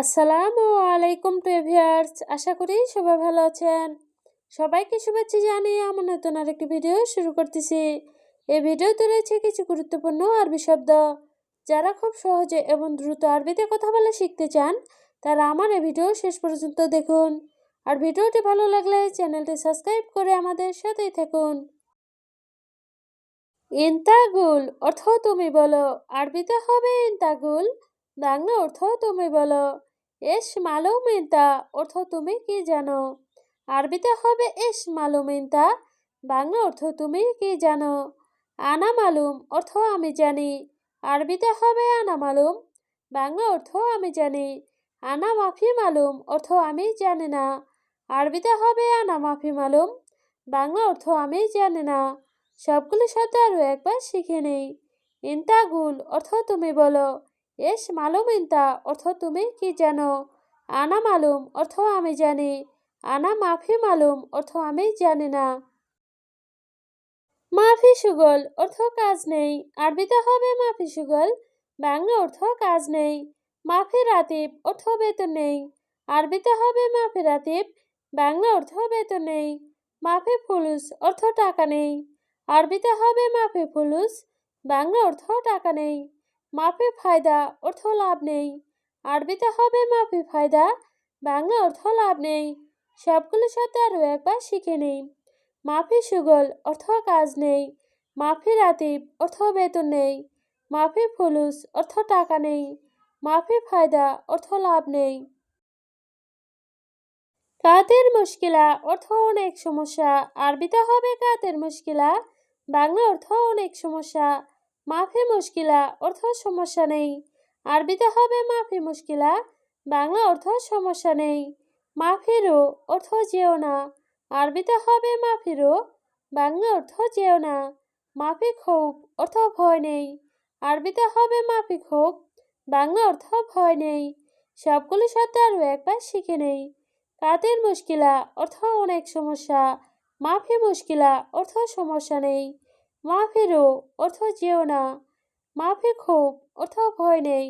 আসসালামু আলাইকুম প্রিভিয়ার্স, আশা করি সবাই ভালো আছেন। সবাইকে শুভেচ্ছা জানিয়ে আমার নতুন আরেকটি ভিডিও শুরু করতেছি। এই ভিডিওতে রয়েছে কিছু গুরুত্বপূর্ণ আরবি শব্দ। যারা খুব সহজে এবং দ্রুত আরবিতে কথা বলে শিখতে চান, তারা আমার এই ভিডিও শেষ পর্যন্ত দেখুন। আর ভিডিওটি ভালো লাগলে চ্যানেলটি সাবস্ক্রাইব করে আমাদের সাথেই থাকুন। ইন্তাগুল অর্থ তুমি বলো, আরবিতে হবে ইন্তাগুল, বাংলা অর্থ তুমি বলো। এস মালুমিনতা অর্থ তুমি কি জানো? আরবিতে হবে এস মালুমিনতা বাংলা অর্থ তুমি কি জানো? আনা মালুম, অর্থ আমি জানি। আরবিতে হবে আনা মালুম, বাংলা অর্থ আমি জানি। আনা মাফি মালুম, অর্থ আমি জানি না। আরবিতে হবে আনা মাফি মালুম, বাংলা অর্থ আমি জানি না। সবগুলো শব্দ আরও একবার শিখে নেই। ইন্তাগুল, অর্থ তুমি বলো। এস মালুম ইন্তা অর্থ তুমি কি জানো? আনা মালুম, অর্থ আমি জানি। আনা মাফি মালুম, অর্থ আমি জানি না। মাফি সুগল, অর্থ কাজ নেই। আরবিতে হবে মাফি সুগল, বাংলা অর্থ কাজ নেই। মাফি রাতিব, অর্থ বেতন নেই। আরবিতে হবে মাফি রাতিব, বাংলা অর্থ বেতন নেই। মাফি ফুলুস, অর্থ টাকা নেই। আরবিতে হবে মাফি ফুলুস, বাংলা অর্থ টাকা নেই। মাফি ফায়দা, অর্থ লাভ নেই। আরবিতে হবে মাফি ফায়দা, বাংলা অর্থ লাভ নেই। সবগুলো সাথে আরও একবার শিখে নেই। মাফি সুগল, অর্থ কাজ নেই। মাফি রাতিব, অর্থ বেতন নেই। মাফি ফুলুস, অর্থ টাকা নেই। মাফি ফায়দা, অর্থ লাভ নেই। কাতের মুশকিলা, অর্থ অনেক সমস্যা। আরবিতে হবে কাতের মুশকিলা, বাংলা অর্থ অনেক সমস্যা। মাফি মুশকিলা, অর্থ সমস্যা নেই। আরবিতে হবে মাফি মুশকিলা, বাংলা অর্থ সমস্যা নেই। মাফিরো অর্থ যেও না। আরবিতে হবে মাফিরো বাংলা অর্থ যেও না। মাফি ক্ষোভ, অর্থ ভয় নেই। আরবিতে হবে মাফি ক্ষোভ, বাংলা অর্থ ভয় নেই। সবগুলো শব্দ আরও একবার শিখে নেই। কাতের মুশকিলা, অর্থ অনেক সমস্যা। মাফি মুশকিলা, অর্থ সমস্যা নেই। মাফিরো অর্থ যেও না। মাফি খুব অর্থ ভয় নেই।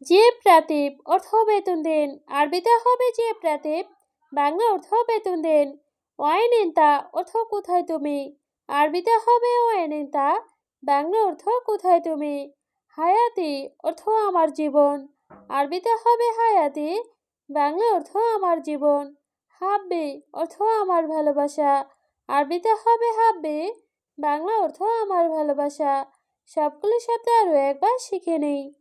যে প্রাতীপ অর্থ বেতন দেন আরবিতে হবে যে প্রাতীপ। বাংলা অর্থ বেতন দেন ওয়াইনিন্তা অর্থ কোথায় তুমি? আরবিতে হবে ওয়াইনিন্তা বাংলা অর্থ কোথায় তুমি? হায়াতি অর্থ আমার জীবন আরবিতে হবে হায়াতি, বাংলা অর্থ আমার জীবন। হাব্বি অর্থ আমার ভালোবাসা আরবিতে হবে হাব্বি, বাংলা অর্থ আমার ভালোবাসা। সবগুলো সাথে আরও একবার শিখে নেই।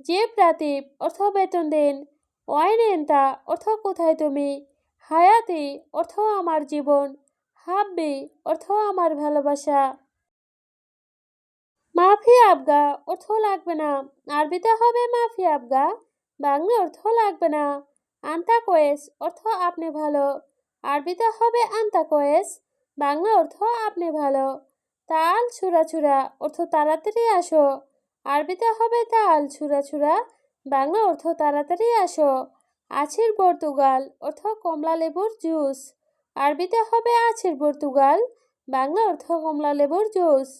যে প্রাতীপ অর্থ বেতন দেন। ওয়াইনেন্তা অর্থ কোথায় তুমি? হায়াতি, অর্থ আমার জীবন। হাব্বি, অর্থ আমার ভালোবাসা। মাফি আবগা, অর্থ লাগবে না। আরবিতে হবে মাফি আবগা, বাংলা অর্থ লাগবে না। আন্তা কোয়েস অর্থ আপনি ভালো। আরবিতে হবে আন্তা কোয়েস বাংলা অর্থ আপনি ভালো। তাল ছুরা ছুরা অর্থ তাড়াতাড়ি আসো। আরবিতে হবে তাল ছুরা ছুরা বাংলা অর্থ তাড়াতাড়ি আসো। আছির পর্তুগাল অর্থ কমলা লেবুর জুস। আরবিতে হবে আছির পর্তুগাল, বাংলা অর্থ কমলা লেবুর জুস।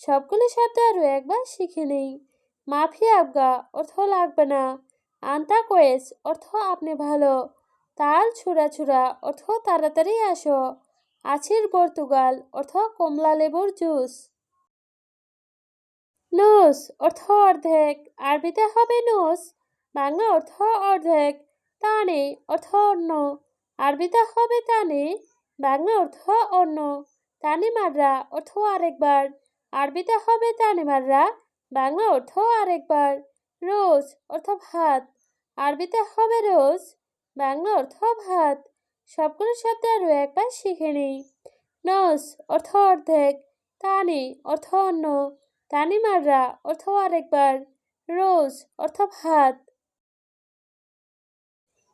সবগুলো শব্দ আরও একবার শিখে নেই। মাফি আবগা অর্থ লাগবে না। আন্তা কোয়েস অর্থ আপনি ভালো। তাল ছুরা ছুরা অর্থ তাড়াতাড়ি আসো। আছির পর্তুগাল অর্থ কমলা লেবুর জুস। নোস, অর্থ অর্ধেক। আরবিতে হবে নোস, বাংলা অর্থ অর্ধেক। তানে, অর্থ অন্য আরবিতে হবে তানে, বাংলা অর্থ অন্য তানি মাররা অর্থ আরেকবার। আরবিতে হবে তানি মাররা বাংলা অর্থ আরেকবার। রোজ, অর্থ ভাত। আরবিতে হবে রোজ, বাংলা অর্থ ভাত। সবগুলো শব্দ আরও একবার শিখে নিই। নস অর্থ অর্ধেক। তানি, অর্থ অন্য। তানি মাররা অর্থ আরেকবার। রোজ, অর্থ ভাত।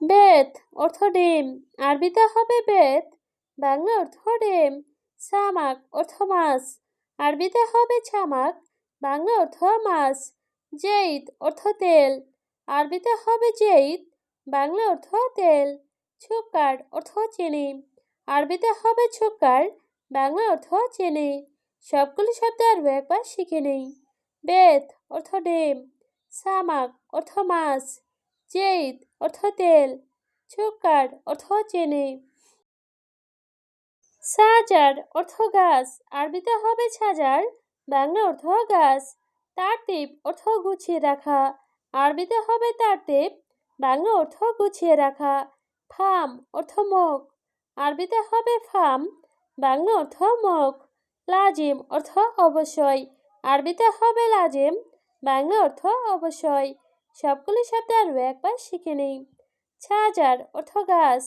বেত, অর্থ ডিম। আরবিতে হবে বেত। বাংলা অর্থ ডিম। সামাক, অর্থ মাছ। আরবিতে হবে ছামাক। বাংলা অর্থ মাছ। জেইদ অর্থ তেল। আরবিতে হবে জেইদ বাংলা অর্থ তেল। ছুকার অর্থ চিনি। আরবিতে হবে ছুকার বাংলা অর্থ চেনে। সবগুলি শব্দ আরও একবার শিখে নেই। বেত অর্থ ডিম সামাক অর্থ মাছ জেইদ অর্থ তেল সুকার অর্থ চিনি। সাজার অর্থ গাছ, আরবিতে হবে ছাজার বাংলা অর্থ গাছ তারতিব অর্থ গুছিয়ে রাখা। আরবিতে হবে তারতিব বাংলা অর্থ গুছিয়ে রাখা। অর্থ মুখ আরবিতে হবে ফার্ম বাংলা অর্থ মুখ লাজিম অর্থ অবশ্যই। আরবিতে হবে লাজিম, বাংলা অর্থ অবশ্যই। সবগুলি শব্দ আরও একবার শিখে নিই। ছাজার অর্থ গাছ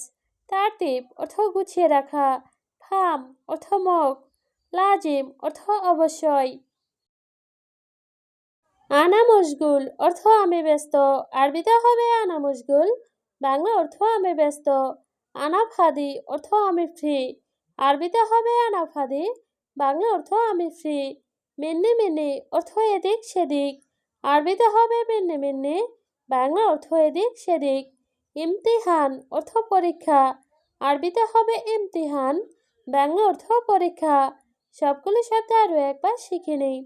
তারতিব অর্থ গুছিয়ে রাখা। ফার্ম অর্থ মুখ লাজিম অর্থ অবশ্যই। আনা মশগুল অর্থ আমি ব্যস্ত। আরবিতে হবে আনা মশগুল বাংলা অর্থ আমি ব্যস্ত, আনাফাদি অর্থ আমি ফ্রি আরবিতে হবে আনাফাদি, বাংলা অর্থ আমি ফ্রি মিন্নি মিন্নি অর্থ এদিক সেদিক, আরবিতে হবে মিন্নি মিন্নি, বাংলা অর্থ এদিক সেদিক, ইমতিহান অর্থ পরীক্ষা, আরবিতে হবে ইমতিহান, বাংলা অর্থ পরীক্ষা, সবগুলো শব্দ আরও একবার শিখে নেই।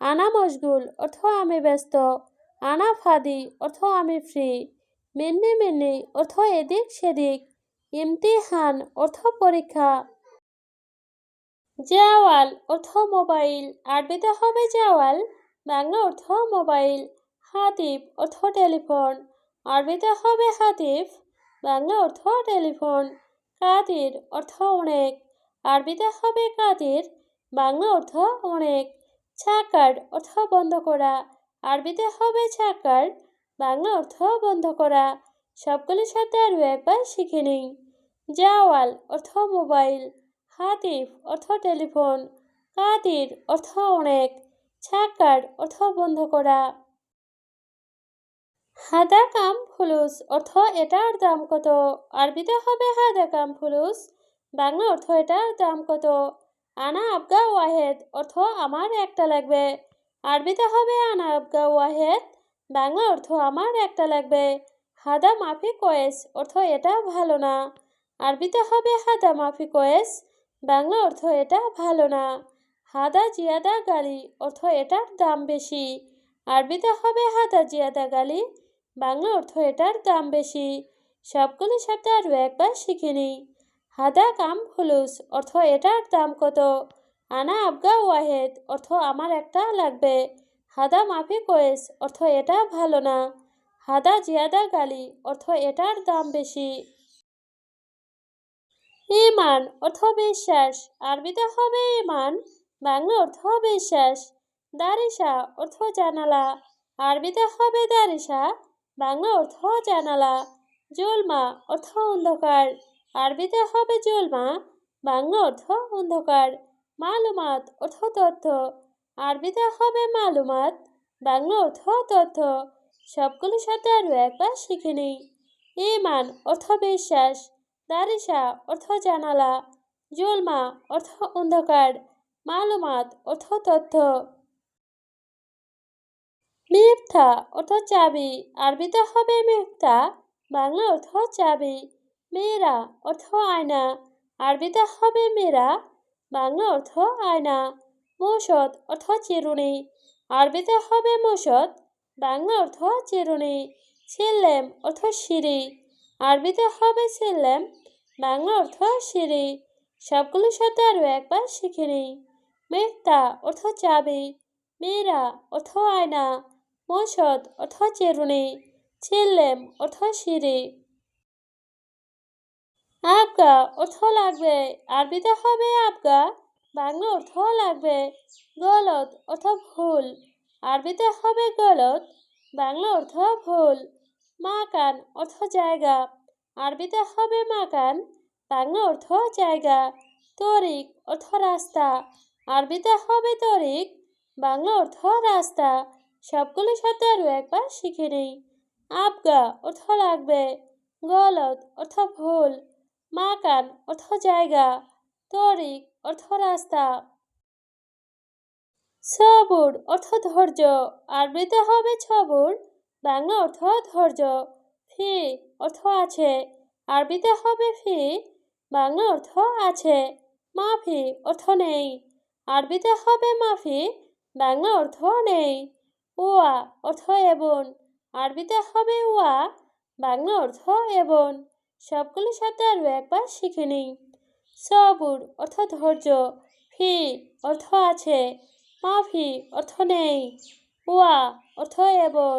আনা মশগুল অর্থ আমি ব্যস্ত আনা ফাদি অর্থ আমি ফ্রি মিন্নি মিন্নি অর্থ এদিক সেদিক, ইমতিহান অর্থ পরীক্ষা। জাওয়াল অর্থ মোবাইল আরবিতে হবে জাওয়াল, বাংলা অর্থ মোবাইল, হাতিফ অর্থ টেলিফোন আরবিতে হবে হাতিফ, বাংলা অর্থ টেলিফোন কাদির অর্থ অনেক আরবিতে হবে কাদির বাংলা অর্থ অনেক ছাকার অর্থ বন্ধ করা আরবিতে হবে ছাকার বাংলা অর্থ বন্ধ করা। সবগুলি সাথে আরও একবার শিখে নিই। জাওয়াল অর্থ মোবাইল, হাতিফ অর্থ টেলিফোন কাদির অর্থ অনেক ছাকার অর্থ বন্ধ করা। হাদা কাম ফুলুস অর্থ এটার দাম কত? আরবিতে হবে হাদা কাম ফুলুস, বাংলা অর্থ এটার দাম কত? আনা আবগা ওয়াহেদ অর্থ আমার একটা লাগবে। আরবিতে হবে আনা আবগা ওয়াহেদ বাংলা অর্থ আমার একটা লাগবে। হাদা মাফি কয়েস, অর্থ এটা ভালো না। আরবিতে হবে হাদা মাফি কয়েস, বাংলা অর্থ এটা ভালো না। হাদা জিয়াদা গালি, অর্থ এটার দাম বেশি। আরবিতে হবে হাদা জিয়াদা গালি, বাংলা অর্থ এটার দাম বেশি। সবগুলি শব্দ আরও একবার শিখে নিই। হাদা কাম ফুলুস অর্থ এটার দাম কত? আনা আবগা ওয়াহেদ, অর্থ আমার একটা লাগবে। হাদা মাফি কয়েস অর্থ এটা ভালো না। হাদা জিয়াদা গালি, অর্থ এটার দাম বেশি। ইমান অর্থ বিশ্বাস। আরবিতে হবে ইমান বাংলা অর্থ বিশ্বাস। দারিসা অর্থ জানালা। আরবিতে হবে দারিসা বাংলা অর্থ জানালা। জুলমা, অর্থ অন্ধকার। আরবিতে হবে জুলমা বাংলা অর্থ অন্ধকার। মালুমাত, অর্থ তথ্য। আরবিতে হবে মালুমাত। বাংলা অর্থ, তথ্য, সবগুলো সাথে আরও একবার শিখে নিই। ইমান অর্থ বিশ্বাস দারিসা অর্থ জানালা জুলমা অর্থ অন্ধকার, মালুমাত অর্থ তথ্য। মিফতা অর্থ চাবি আরবিতে হবে মিফতা বাংলা অর্থ চাবি, মেয়েরা অর্থ আয়না আরবিতে হবে মেয়েরা, বাংলা অর্থ আয়না। মৌসদ অর্থ চিরুনি আরবিতে হবে মৌসদ, বাংলা অর্থ চিরুনি ছেলেম অর্থ সিঁড়ি। আরবিতে হবে ছেলেম, বাংলা অর্থ সিঁড়ি। সবগুলো শব্দ আরও একবার শিখে নিই। মেঘতা অর্থ চাবি মেয়েরা অর্থ আয়না, মৌসদ অর্থ চেরুনি ছেলেম অর্থ সিঁড়ি। আবগা অর্থ লাগবে, আরবিতে হবে আবগা বাংলা অর্থ লাগবে। গলত অর্থ ভুল। আরবিতে হবে গলত। বাংলা অর্থ ভুল। মাকান অর্থ জায়গা। আরবিতে হবে মাকান। বাংলা অর্থ জায়গা। তরিক অর্থ রাস্তা। আরবিতে হবে তরিক। বাংলা অর্থ রাস্তা। সবগুলো শব্দ আরও একবার শিখে নেই। আবগা অর্থ লাগবে। গলত অর্থ ভুল। মাকান অর্থ জায়গা। তরিক অর্থ রাস্তা। সবর অর্থ ধৈর্য আরবিতে হবে ছবুর। বাংলা অর্থ ধৈর্য, ফি অর্থ আছে আরবিতে হবে ফি, বাংলা অর্থ আছে, মাফি অর্থ নেই আরবিতে হবে মাফি, বাংলা অর্থ নেই ওয়া অর্থ এবং আরবিতে হবে ওয়া বাংলা অর্থ এবং সবগুলি শব্দ আরও একবার শিখে নিই। সবুর অর্থ ধৈর্য ফি অর্থ আছে মাফি অর্থ নেই ওয়া অর্থ এবং